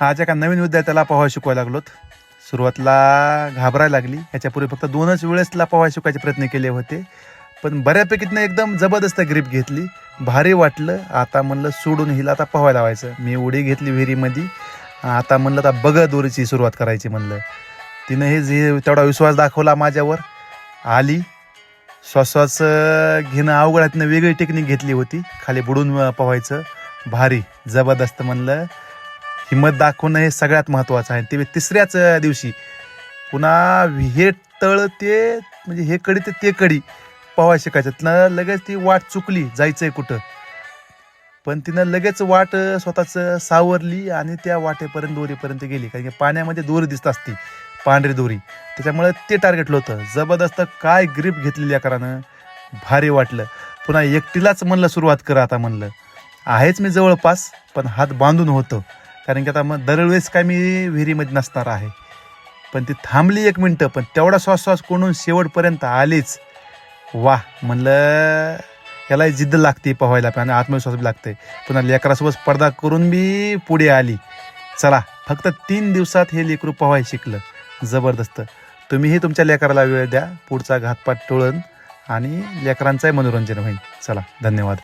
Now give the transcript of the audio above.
आज एका नवीन विद्यार्थ्याला पोहाय शिकवायला लागलोत. सुरुवातीला घाबरायला लागली. याच्यापूर्वी फक्त दोनच वेळेसला पोहाय शिकवायचे प्रयत्न केले होते. पण बऱ्यापैकी तिनं एकदम जबरदस्त ग्रीप घेतली. भारी वाटलं. आता म्हणलं सोडून हिला आता पोहायला लावायचं. मी उडी घेतली विहिरीमध्ये. आता म्हणलं आता बघ दोरीची सुरुवात करायची म्हणलं. तिनं हे जे तेवढा विश्वास दाखवला माझ्यावर. आली. श्वास घेणं अवघड तिनं वेगळी टेक्निक घेतली होती. खाली बुडून पोहायचं. भारी. जबरदस्त म्हणलं. हिंमत दाखवणं हे सगळ्यात महत्त्वाचं आहे. ते तिसऱ्याच दिवशी. पुन्हा हे तळ ते म्हणजे हे कडी ते ते कडी पोहायला शिकायचं. तिनं लगेच ती वाट चुकली जायचंय कुठं. पण तिनं लगेच वाट स्वतःच सावरली आणि त्या वाटेपर्यंत दोरीपर्यंत गेली. कारण की पाण्यामध्ये दोरी दिसत असती पांढरी दोरी. त्याच्यामुळे ते टार्गेटलं होतं. जबरदस्त काय ग्रीप घेतलेली करानं भारी वाटलं. पुन्हा एकटीलाच म्हणलं सुरुवात कर आता म्हणलं. आहेच मी जवळपास पण हात बांधून होतं. कारण की आता मग दरवेळेस काय मी विहिरीमध्ये नसणार आहे. पण ती थांबली एक मिनटं पण तेवढा श्वास श्वास कोणून शेवटपर्यंत आलीच. वा म्हणलं याला जिद्द लागते पोहायला पण आणि आत्मविश्वास बी लागते पुन्हा लेकरासोबत स्पर्धा करून बी पुढे आली. चला फक्त तीन दिवसात हे लेकरू पोहायला शिकलं. जबरदस्त. तुम्हीही तुमच्या लेकराला वेळ द्या पुढचा घातपात टोळण आणि लेकरांचंही मनोरंजन होईल. चला धन्यवाद.